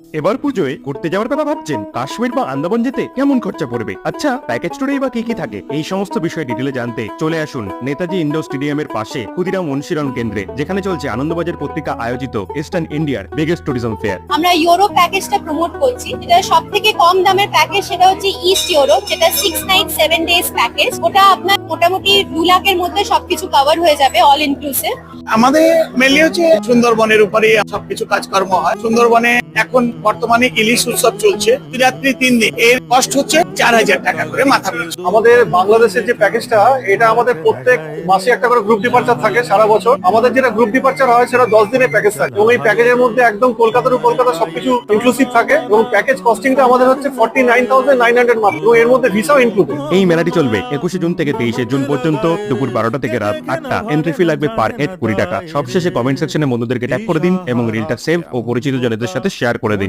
এবার পুজোয় ঘুরতে যাওয়ার কথা ভাবছেন কাশ্মীর বা আন্দামান যেতে কেমন খরচা পড়বে? আচ্ছা প্যাকেজ ট্যুরেই বা কি কি থাকে? এই সমস্ত বিষয় ডিটেলে জানতে চলে আসুন নেতাজি ইন্ডোর স্টেডিয়ামের পাশে ক্ষুদিরাম অনুশীলন কেন্দ্রে যেখানে চলছে আনন্দবাজার পত্রিকা আয়োজিত ইস্টার্ন ইন্ডিয়ার বিগেস্ট ট্যুরিজম ফেয়ার আমরা ইউরোপ প্যাকেজটা প্রমোট করছি। যেটা সব থেকে কম দামের প্যাকেজ সেটা হচ্ছে ইস্ট ইউরোপ যেটা six night seven days package ওটা আপনার মোটামুটি দু লাখের মধ্যে সবকিছু কভার হয়ে যাবে অল ইনক্লুসিভ আমাদের মেনলি হচ্ছে সুন্দরবনের উপরে সবকিছু কাজকর্ম হয়। সুন্দরবনে এখন বর্তমানে ইলিশ উৎসব চলছে। রাত্রি তিন দিন। এর কষ্ট হচ্ছে চার হাজার টাকা করে মাথা পিছু। আমাদের বাংলাদেশের যে প্যাকেজটা এটা আমাদের প্রত্যেক মাসে একটা করে গ্রুপ ডিপার্চার থাকে সারা বছর। আমাদের যেটা গ্রুপ ডিপার্চার হয় সেটা দশ দিনের প্যাকেজ থাকে। এবং এই প্যাকেজের মধ্যে একদম কলকাতার কলকাতা সবকিছু ইনক্লুসিভ থাকে। এবং প্যাকেজ কস্টিংটা আমাদের হচ্ছে forty nine thousand nine hundred মাত্র। এবং এর মধ্যে ভিসাও ইনক্লুডেড এই মেলাটি চলবে একুশে জুন থেকে তেইশে জুন পর্যন্ত দুপুর বারোটা থেকে রাত আটটা। এন্ট্রি ফি লাগবে পার হেড কুড়ি টাকা। সবশেষে কমেন্ট সেকশনে বন্ধুদেরকে ট্যাগ করে দিন এবং রিলটা সেভ ও পরিচিত জনদের সাথে শেয়ার করে দিন